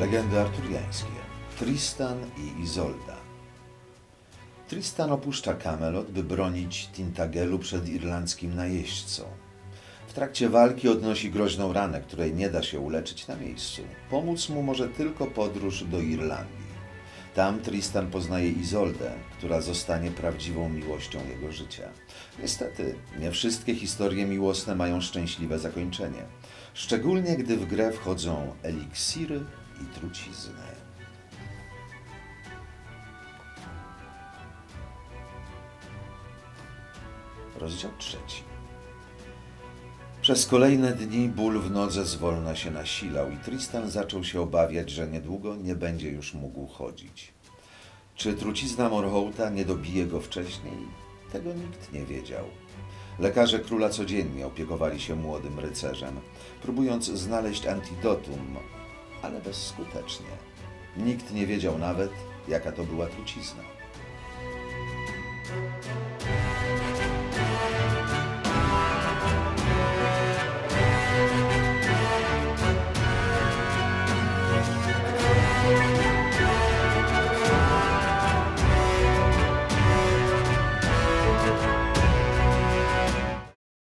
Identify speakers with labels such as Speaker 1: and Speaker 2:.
Speaker 1: Legendy arturiańskie. Tristan i Izolda. Tristan opuszcza Camelot, by bronić Tintagelu przed irlandzkim najeźdźcą. Trakcie walki odnosi groźną ranę, której nie da się uleczyć na miejscu. Pomóc mu może tylko podróż do Irlandii. Tam Tristan poznaje Izoldę, która zostanie prawdziwą miłością jego życia. Niestety, nie wszystkie historie miłosne mają szczęśliwe zakończenie. Szczególnie gdy w grę wchodzą eliksiry i trucizny. Rozdział trzeci. Przez kolejne dni ból w nodze zwolna się nasilał i Tristan zaczął się obawiać, że niedługo nie będzie już mógł chodzić. Czy trucizna Morhołta nie dobije go wcześniej? Tego nikt nie wiedział. Lekarze króla codziennie opiekowali się młodym rycerzem, próbując znaleźć antidotum, ale bezskutecznie. Nikt nie wiedział nawet, jaka to była trucizna. Thank you.